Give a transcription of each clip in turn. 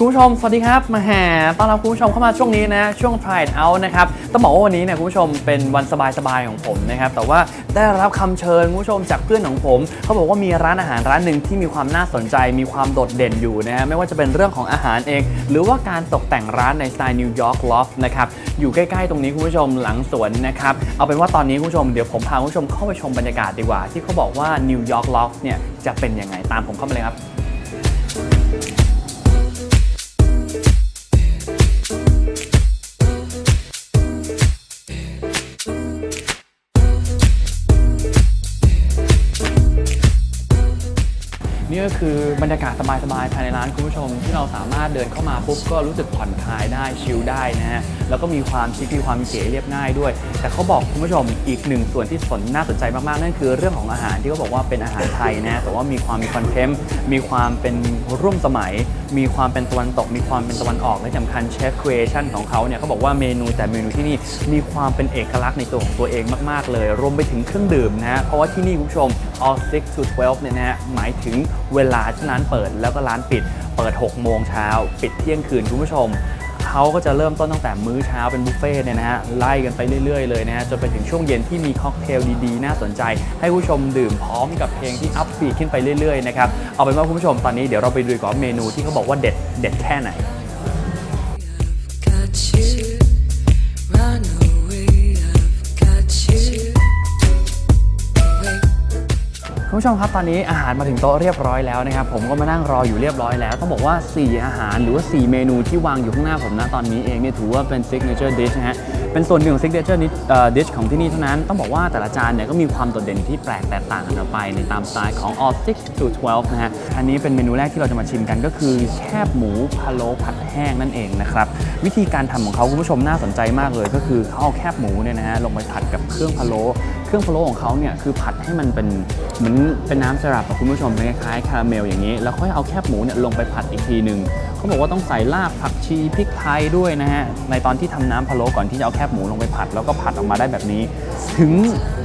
คุณผู้ชม สวัสดีครับ มาแห่ต้อนรับคุณผู้ชมเข้ามาช่วงนี้นะ ช่วง Try It Out นะครับ ต้องบอกว่าวันนี้เนี่ยคุณผู้ชมเป็นวันสบายๆของผมนะครับ แต่ว่าได้รับคำเชิญคุณผู้ชมจากเพื่อนของผม เขาบอกว่ามีร้านอาหารร้านหนึ่งที่มีความน่าสนใจ มีความโดดเด่นอยู่นะฮะ ไม่ว่าจะเป็นเรื่องของอาหารเอง หรือว่าการตกแต่งร้านในสไตล์นิวยอร์กลอฟนะครับ อยู่ใกล้ๆตรงนี้คุณผู้ชมหลังสวนนะครับ เอาเป็นว่าตอนนี้คุณผู้ชมเดี๋ยวผมพาคุณผู้ชมเข้าไปชมบรรยากาศดีกว่า ที่เขาบอกว่านิวยอร์กลอฟเนี่ยจะเป็นยังไงตามผมเข้ามาเลยครับ นี่ก็คือบรรยากาศสบายๆภายในร้านคุณผู้ชม ที่เราสามารถเดินเข้ามาปุ๊บก็รู้สึกผ่อนคลายได้ชิลได้นะฮะแล้วก็มีความชิคมีความเก๋เรียบง่ายด้วย แต่เขาบอกคุณผู้ชมอีกหนึ่งส่วนที่สนน่าสนใจมากๆนั่นคือเรื่องของอาหารที่เขาบอกว่าเป็นอาหารไทยนะแต่ว่ามีความมีคอนเทมต์มีความเป็นร่วมสมัยมีความเป็นตะวันตก มีความเป็นตะวันออกและสำคัญเชฟครีเอชั่นของเขาเนี่ยเขาบอกว่าเมนูแต่เมนูที่นี่มีความเป็นเอกลักษณ์ในตัวของตัวเองมาก ๆ เลย รวมไปถึงเครื่องดื่มนะฮะเพราะว่าที่นี่คุณผู้ชม all 6 to 12เนี่ยนะฮะหมายถึงเวลาที่ร้านเปิดแล้วก็ร้านปิด เปิด 6 โมงเช้า ปิดเที่ยงคืนคุณผู้ชม เขาก็จะเริ่มต้นตั้งแต่มื้อเช้าเป็นบุฟเฟ่ต์เนี่ยนะฮะไล่กันไปเรื่อยๆเลยนะฮะจนไปถึงช่วงเย็นที่มีค็อกเทลดีๆ น่าสนใจ ให้ผู้ชมดื่มพร้อมกับเพลงที่อัพปีขึ้นไปเรื่อยๆนะครับเอาเป็นว่าคุณผู้ชมตอนนี้เดี๋ยวเราไปดูก่อนเมนูที่เขาบอกว่าเด็ดเด็ดแค่ไหน ผู้ชมครับตอนนี้อาหารมาถึงโต๊ะเรียบร้อยแล้วนะครับผมก็มานั่งรออยู่เรียบร้อยแล้ว ต้องบอกว่า 4 อาหารหรือว่า 4 เมนูที่วางอยู่ข้างหน้าผมนะตอนนี้เองเนี่ยถือว่าเป็นซิกเนเจอร์ดิชนะฮะ เป็นส่วนหนึ่งของ signature dish เอ่อ dish ของที่นี่เท่านั้น ต้องบอกว่าแต่ละจานเนี่ยก็มีความโดดเด่นที่แปลกแตกต่างกันออกไปในตามสไตล์ของ all 6 to 12 นะฮะ อันนี้เป็นเมนูแรกที่เราจะมาชิมกันก็คือแคบหมูพะโล้ผัดแห้งนั่นเองนะครับ วิธีการทำของเขาคุณผู้ชมน่าสนใจมากเลย ก็คือเขาเอาแคบหมูเนี่ยนะฮะลงไปผัดกับเครื่องพะโล้เครื่องพะโล้ของเขาเนี่ยคือผัดให้มันเป็นเหมือนเป็นน้ำสลับกับคุณผู้ชมคล้ายๆคาราเมลอย่างนี้ แล้วค่อยเอาแคบหมูเนี่ยลงไปผัดอีกทีหนึ่งเขาบอกว่าต้องใส่รากผักชีพริกไทยด้วยนะฮะ ในตอนที่ทำน้ำพะโล้ก่อนที่จะเอาแคบหมูลงไปผัด แล้วก็ผัดออกมาได้แบบนี้ ถึง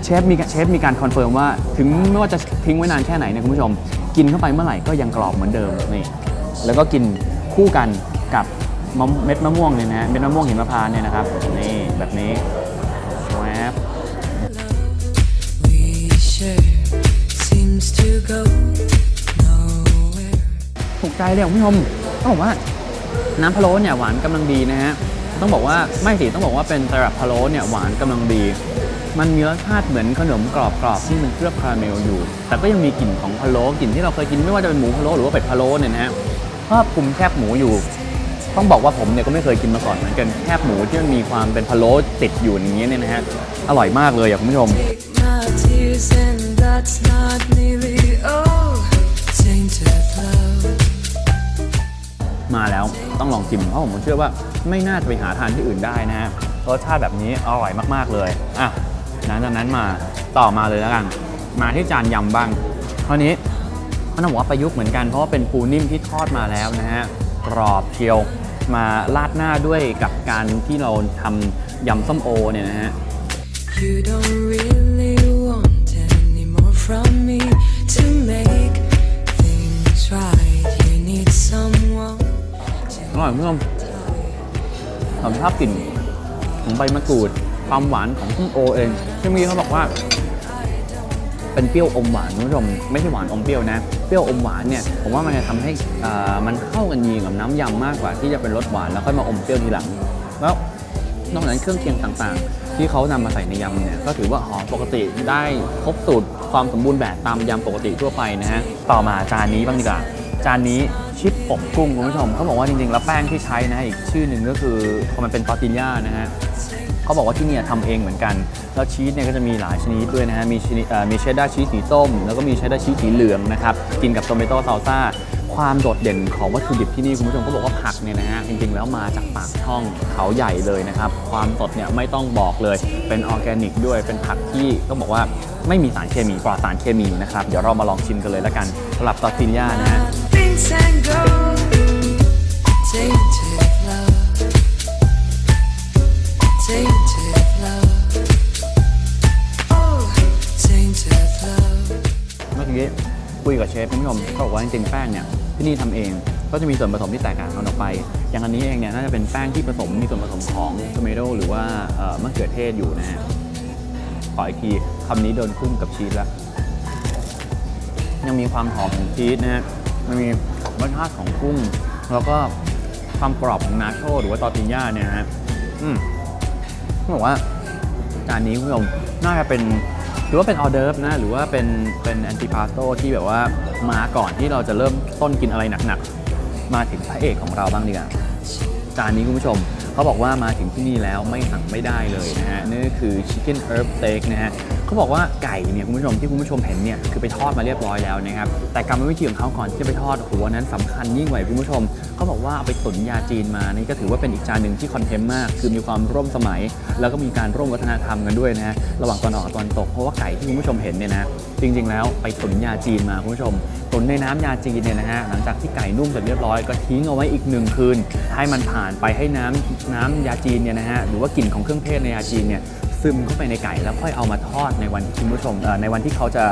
เชฟมีเชฟมีการคอนเฟิร์มว่า ถึงไม่ว่าจะทิ้งไว้นานแค่ไหนเนี่ยคุณผู้ชม กินเข้าไปเมื่อไหร่ก็ยังกรอบเหมือนเดิมนี่แล้วก็กินคู่กันกับมะเม็ดมะม่วงเนี่ยนะฮะเม็ดมะม่วงหิมพานต์เนี่ยนะครับนี่แบบนี้แวบ We share seems to go nowhere. ถูกใจเลยคุณผู้ชม ต้องบอกว่าน้ำพะโล้เนี่ยหวานกำลังดีนะฮะต้องบอกว่าไม่สิต้องบอกว่าเป็นสลับพะโล้เนี่ยหวานกำลังดี มันมีรสชาติเหมือนขนมกรอบๆที่มันเคลือบคาราเมลอยู่ แต่ก็ยังมีกลิ่นของพะโล้กลิ่นที่เราเคยกินไม่ว่าจะเป็นหมูพะโล้หรือว่าเป็ดพะโล้เนี่ยนะฮะครอบคลุมแคบหมูอยู่ต้องบอกว่าผมเนี่ยก็ไม่เคยกินมาก่อนเหมือนกันแคบหมูที่มันมีความเป็นพะโล้ติดอยู่อย่างเงี้ยเนี่ยนะฮะอร่อยมากเลยอะคุณผู้ชม ต้องลองชิมเพราะผมเชื่อว่าไม่น่าจะไปหาทานที่อื่นได้นะฮะรสชาติแบบนี้อร่อยมากๆเลยอะหลังจากนั้นมาต่อมาเลยแล้วกัน มาที่จานยำบ้างคราวนี้มันต้องบอกว่าประยุกต์เหมือนกันเพราะว่าเป็นปูนิ่มที่ทอดมาแล้วนะฮะกรอบเชียวมาราดหน้าด้วยกับการที่เราทำยำส้มโอเนี่ยนะฮะ You don't really want any more from me to make อร่อยคุณผู้ชมผมชอบกลิ่นของใบมะกรูด ความหวานของส้มโอเองที่เมื่อกี้เขาบอกว่า เป็นเปรี้ยวอมหวานคุณผู้ชมไม่ใช่หวานอมเปรี้ยวนะ เปรี้ยวอมหวานเนี่ยผมว่ามันจะทำให้อ่ามันเข้ากันยีกับน้ำยำมากกว่าที่จะเป็นรสหวานแล้วค่อยมาอมเปรี้ยวทีหลัง แล้วนอกจากนั้นเครื่องเคียงต่างๆ ที่เขานำมาใส่ในยำเนี่ยก็ถือว่าหอมปกติได้ครบสูตรความสมบูรณ์แบบตามยำปกติทั่วไปนะฮะต่อมาจานนี้บ้างดีกว่า จานนี้ชิปอบกุ้งคุณผู้ชมเขาบอกว่าจริงๆ แล้วแป้งที่ใช้นะฮะอีกชื่อหนึ่งก็คือพอมันเป็นตอร์ติลย่านะฮะเขาบอกว่าที่นี่ทำเองเหมือนกัน แล้วชีสเนี่ยก็จะมีหลายชนิดด้วยนะฮะ มีมีเชดดาร์ชีสสีส้ม แล้วก็มีเชดดาร์ชีสสีเหลืองนะครับ กินกับโตเมโต้ซาลซ่า ความโดดเด่นของวัตถุดิบที่นี่คุณผู้ชมก็บอกว่าผักเนี่ยนะฮะ จริงๆ แล้วมาจากปากช่องเขาใหญ่เลยนะครับ ความสดเนี่ยไม่ต้องบอกเลย เป็นออร์แกนิกด้วย เป็นผักที่ต้องบอกว่าไม่มีสารเคมีปลอดสารเคมีนะครับ เดี๋ยวเรามาลองชิมกันเลยแล้วกันสำหรับตอร์ติลย่านะฮะ กี้คุยกับเชฟคุณผู้ชมเขาบอกว่าจริงๆแป้งเนี่ยที่นี่ทำเองก็จะมีส่วนผสมที่แตกต่างกันออกไป อย่างอันนี้เองเนี่ยน่าจะเป็นแป้งที่ผสมมีส่วนผสมของทอมเมโดหรือว่าเมะเขือเทศอยู่นะฮะขออีกทีคำนี้โดนคลุ้มกับชีสแล้วยังมีความหอมของชีสนะฮะมันมี รสชาติของกุ้ง แล้วก็ความกรอบของนาโชหรือว่าตอร์ติญญาเนี่ยฮะอืมต้องบอกว่าจานนี้คุณผู้ชมน่าจะเป็นหรือว่าเป็นออเดิร์ฟนะหรือว่าเป็นเป็นแอนติพาสโต้ที่แบบว่ามาก่อนที่เราจะเริ่มต้นกินอะไรหนักๆ มาถึงพระเอกของเราบ้างดีกว่าจานนี้คุณผู้ชมเขาบอกว่ามาถึงที่นี่แล้วไม่สั่งไม่ได้เลยนะฮะนี่คือ Chicken Herb Steak นะฮะ เขาบอกว่าไก่เนี่ยคุณผู้ชมที่คุณผู้ชมเห็นเนี่ยคือไปทอดมาเรียบร้อยแล้วนะครับแต่กรรมวิธีของเขาก่อนที่จะไปทอดหัวนั้นสำคัญยิ่งกว่าคุณผู้ชมเขาบอกว่าเอาไปตุ๋นยาจีนมานี่ก็ถือว่าเป็นอีกจานหนึ่งที่คอนเทมมาก คือมีความร่วมสมัย แล้วก็มีการร่วมวัฒนธรรมกันด้วยนะฮะระหว่างตอนออกตอนตกเพราะว่าไก่ที่คุณผู้ชมเห็นเนี่ยนะจริง ๆ แล้วไปตุ๋นยาจีนมาคุณผู้ชมตุ๋นในน้ำยาจีนเนี่ยนะฮะหลังจากที่ไก่นุ่มเสร็จเรียบร้อยก็ทิ้งเอาไว้อีกหนึ่งคืนให้มันผ่านไปให้น้ำน้ำยาจีนเนี่ยนะฮะหรือว่ากลิ่นของเครื่องเทศในยาจีนเนี่ย ซึมเข้าไปในไก่แล้วค่อยเอามาทอดในวันที่คุณผู้ชมในวันที่เขาจะ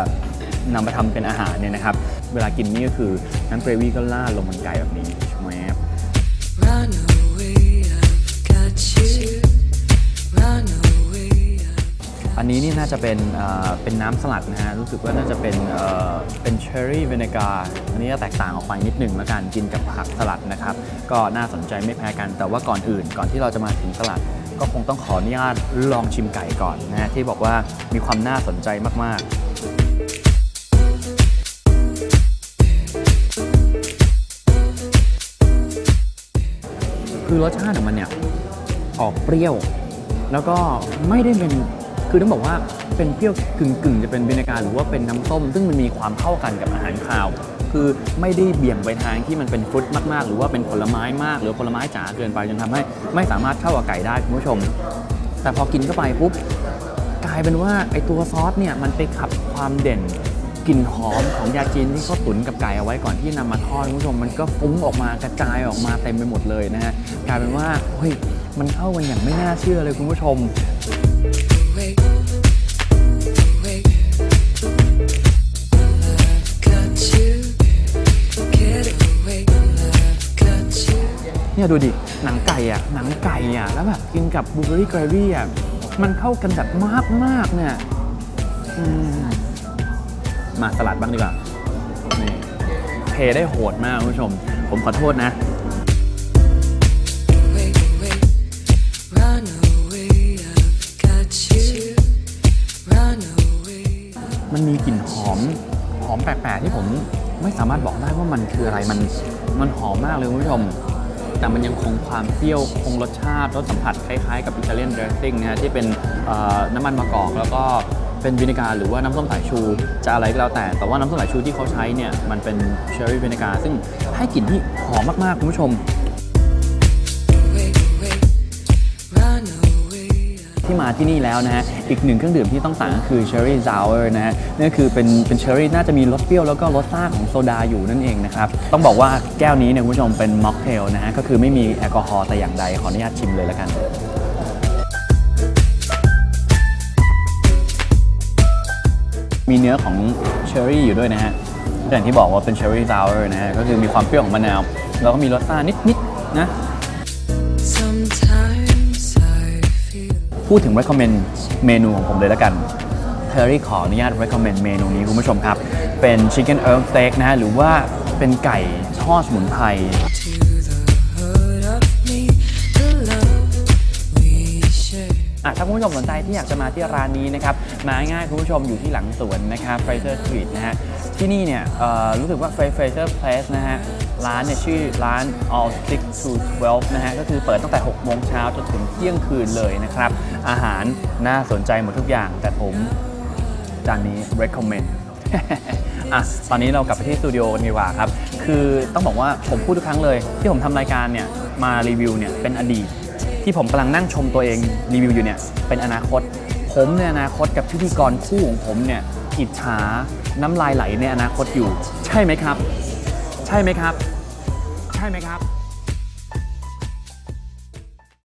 นำมาทำเป็นอาหารเนี่ยนะครับ เวลากินนี่ก็คือน้ำเกรวี่ก็ราดลงบนไก่แบบนี้แหม Run away, I've got you. Run away, I've อันนี้นี่น่าจะเป็นเอ่อเป็นน้ำสลัดนะฮะ รู้สึกว่าน่าจะเป็นเอ่อเป็นเชอร์รี่เวเนกาอันนี้จะแตกต่างออกไปนิดหนึ่งแล้วกันกินกับผักสลัดนะครับ ก็น่าสนใจไม่แพ้กันแต่ว่าก่อนอื่นก่อนที่เราจะมาถึงสลัด ก็คงต้องขออนุญาตลองชิมไก่ก่อนนะฮะที่บอกว่ามีความน่าสนใจมาก ๆคือรสชาติของมันเนี่ยออกเปรี้ยว แล้วก็ไม่ได้เป็นคือต้องบอกว่าเป็นเปรี้ยวกึ่งๆ จะเป็นวินาการหรือว่าเป็นน้ำส้ม ซึ่งมันมีความเข้ากันกับอาหารคาว คือไม่ได้เบี่ยงไปทางที่มันเป็นฟรุตมากๆ หรือว่าเป็นผลไม้มาก หรือผลไม้จ๋าเกินไปจนทำให้ไม่สามารถเข้ากับไก่ได้คุณผู้ชม แต่พอกินเข้าไปปุ๊บกลายเป็นว่าไอตัวซอสเนี่ยมันไปขับความเด่นกลิ่นหอมของยาจีนที่เขาตุ๋นกับไก่เอาไว้ก่อนที่นำมาทอดคุณผู้ชมมันก็ฟุ้งออกมากระจายออกมาเต็มไปหมดเลยนะฮะกลายเป็นว่าเฮ้ยมันเข้ากันอย่างไม่น่าเชื่อเลยคุณผู้ชม away, เนี่ยดูดิ หนังไก่อะ หนังไก่อะ แล้วแบบกินกับบลูเบอรี่เกรวี่อะ มันเข้ากันแบบมากมากเนี่ยอืมมาสลัดบ้างดีกว่านี่เทได้โหดมากคุณผู้ชม ผมขอโทษนะ มันมีกลิ่นหอม หอมแปลกๆที่ผมไม่สามารถบอกได้ว่ามันคืออะไร มัน มันหอมมากเลยคุณผู้ชม แต่มันยังคงความเปรี้ยวคงรสชาติรสสัมผัสคล้ายๆกับอิตาเลียนเดรสซิ่งนะฮะที่เป็นน้ำมันมะกอกแล้วก็เป็นวินิการหรือว่าน้ำส้มสายชูจะอะไรก็แล้วแต่ แต่ว่าน้ำส้มสายชูที่เขาใช้เนี่ยมันเป็นเชอร์รี่วินิการซึ่งให้กลิ่นที่หอมมากๆคุณผู้ชม ที่มาที่นี่แล้วนะฮะอีกหนึ่งเครื่องดื่มที่ต้องสั่งก็คือเชอร์รี่ซาวเวอร์นะฮะนั่นก็คือเป็นเป็นเชอร์รี่น่าจะมีรสเปรี้ยวแล้วก็รสซ่าของโซดาอยู่นั่นเองนะครับต้องบอกว่าแก้วนี้เนี่ยคุณผู้ชมเป็นม็อกเทลนะฮะก็คือไม่มีแอลกอฮอล์แต่อย่างใดขออนุญาตชิมเลยล้วกันมีเนื้อของเชอร์รี่อยู่ด้วยนะฮะอย่างที่บอกว่าเป็นเชอร์รี่ซาวเวอร์นะฮะก็คือมีความเปรี้ยวของมะนาว แล้วก็มีรสซ่านิดๆนะ พูดถึง recommend เมนูของผมเลยแล้วกันเทอรี่ขออนุญาต recommend เมนูนี้คุณผู้ชมครับ เป็น chicken herb steak นะฮะหรือว่าเป็นไก่ทอดสมุนไพร อะถ้าคุณผู้ชมสนใจที่อยากจะมาที่ร้านนี้นะครับมาง่ายคุณผู้ชมอยู่ที่หลังสวนนะครับ Fraser Street นะฮะที่นี่เนี่ยรู้สึกว่า Fraser Place นะฮะร้านเนี่ยชื่อร้าน All Six to 12 นะฮะก็คือเปิดตั้งแต่ 6 โมงเช้าจนถึงเที่ยงคืนเลยนะครับ อาหารน่าสนใจหมดทุกอย่าง แต่ผมจานนี้ recommend อะตอนนี้เรากลับไปที่สตูดิโอกันดีกว่าครับ คือต้องบอกว่าผมพูดทุกครั้งเลย ที่ผมทำรายการเนี่ยมารีวิวเนี่ยเป็นอดีต ที่ผมกำลังนั่งชมตัวเองรีวิวอยู่เนี่ยเป็นอนาคต ผมในอนาคตกับพิธีกรคู่ของผมเนี่ยอิจฉาน้ำลายไหลในอนาคตอยู่ ใช่ไหมครับ ใช่ไหมครับ ใช่ไหมครับ